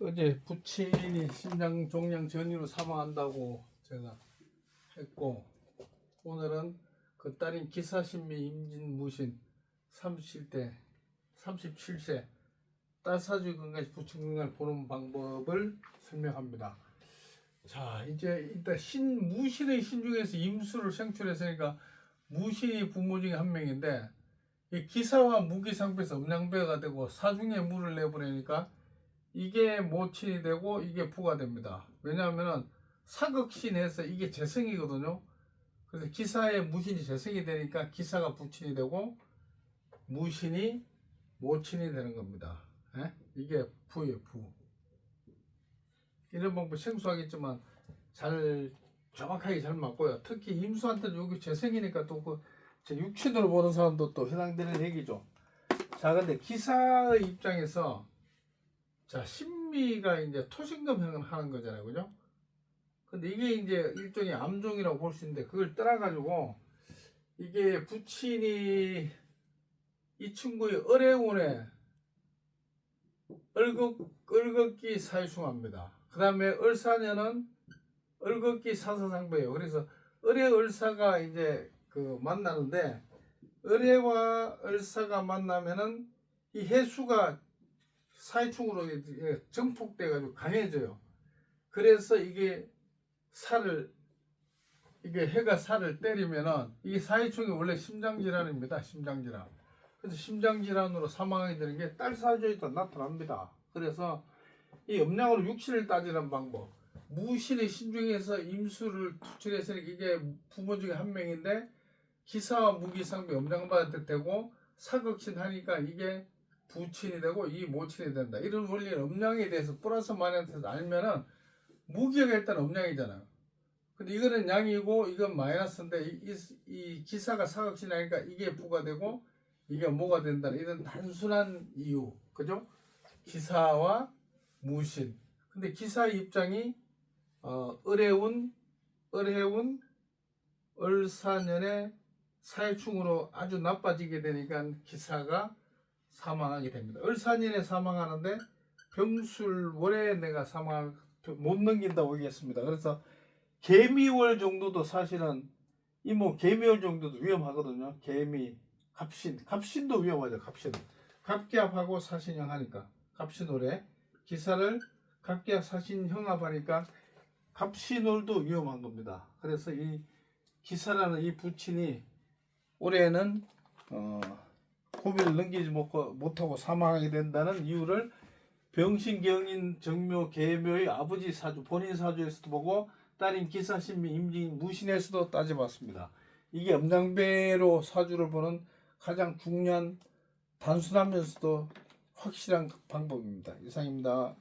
어제 부친이 심장 종양 전이로 사망한다고 제가 했고 오늘은 그 딸인 기사신미 임진무신 37대 37세 딸 사주 건강에서 부친 건강을 보는 방법을 설명합니다. 자 이제 일단 신 무신의 신 중에서 임수를 생출했으니까 무신이 부모 중에 한 명인데 이 기사와 무기상패에서 음양배가 되고 사중에 물을 내보내니까 이게 모친이 되고 이게 부가 됩니다. 왜냐하면은 사극신에서 이게 재성이거든요. 그래서 기사의 무신이 재성이 되니까 기사가 부친이 되고 무신이 모친이 되는 겁니다. 예? 이게 부예요, 부. 이런 방법 생소하겠지만 잘 정확하게 잘 맞고요. 특히 임수한테는 여기 재성이니까 또그 육친으로 보는 사람도 또 해당되는 얘기죠. 자, 근데 기사의 입장에서 자, 신미가 이제 토신금 하는 거잖아요. 그죠? 근데 이게 이제 일종의 암종이라고 볼 수 있는데 그걸 떠나가지고 이게 부친이 이 친구의 어레운에 얼극, 얼극기 사유숭합니다. 그 다음에 을사년은 얼극기 사사상배예요. 그래서 을의 을사가 이제 그 만나는데 을해와 을사가 만나면은 이 해수가 사이충으로 이제 증폭돼 가지고 강해져요. 그래서 이게 살을 이게 해가 살을 때리면은 이게 사이충이 원래 심장 질환입니다. 심장 질환. 그래서 심장 질환으로 사망하게 되는 게 딸 사주에도 나타납니다. 그래서 이 음양으로 육신을 따지는 방법. 무신의 신중에서 임수를 투출해서 이게 부모 중에 한 명인데 기사와 무기상비 음양받을 되고 사극신 하니까 이게 부친이 되고 이 모친이 된다. 이런 원리는 음양에 대해서 플러스 마이너스 알면은 무기가 일단 음양이잖아요. 근데 이거는 양이고 이건 마이너스인데 이, 이, 이 기사가 사극신 하니까 이게 부가 되고 이게 뭐가 된다. 이런 단순한 이유. 그죠? 기사와 무신. 근데 기사의 입장이 어, 을해운, 을해운, 을사년의 사회충으로 아주 나빠지게 되니까 기사가 사망하게 됩니다. 을사년에 사망하는데 병술월에 내가 사망 못 넘긴다고 얘기했습니다. 그래서 개미월 정도도 사실은 이뭐 개미월 정도도 위험하거든요. 개미, 갑신, 갑신도 위험하죠. 갑신, 갑기합하고 사신형 하니까 갑신월에 기사를 갑기합 사신 형합 하니까 갑신월도 위험한 겁니다. 그래서 이 기사라는 이 부친이 올해는 어, 고비를 넘기지 못하고, 사망하게 된다는 이유를 병신경인 정묘 계묘의 아버지 사주 본인 사주에서도 보고 딸인 기사신미 임진 무신에서도 따져봤습니다. 이게 음양배로 사주를 보는 가장 중요한 단순하면서도 확실한 방법입니다. 이상입니다.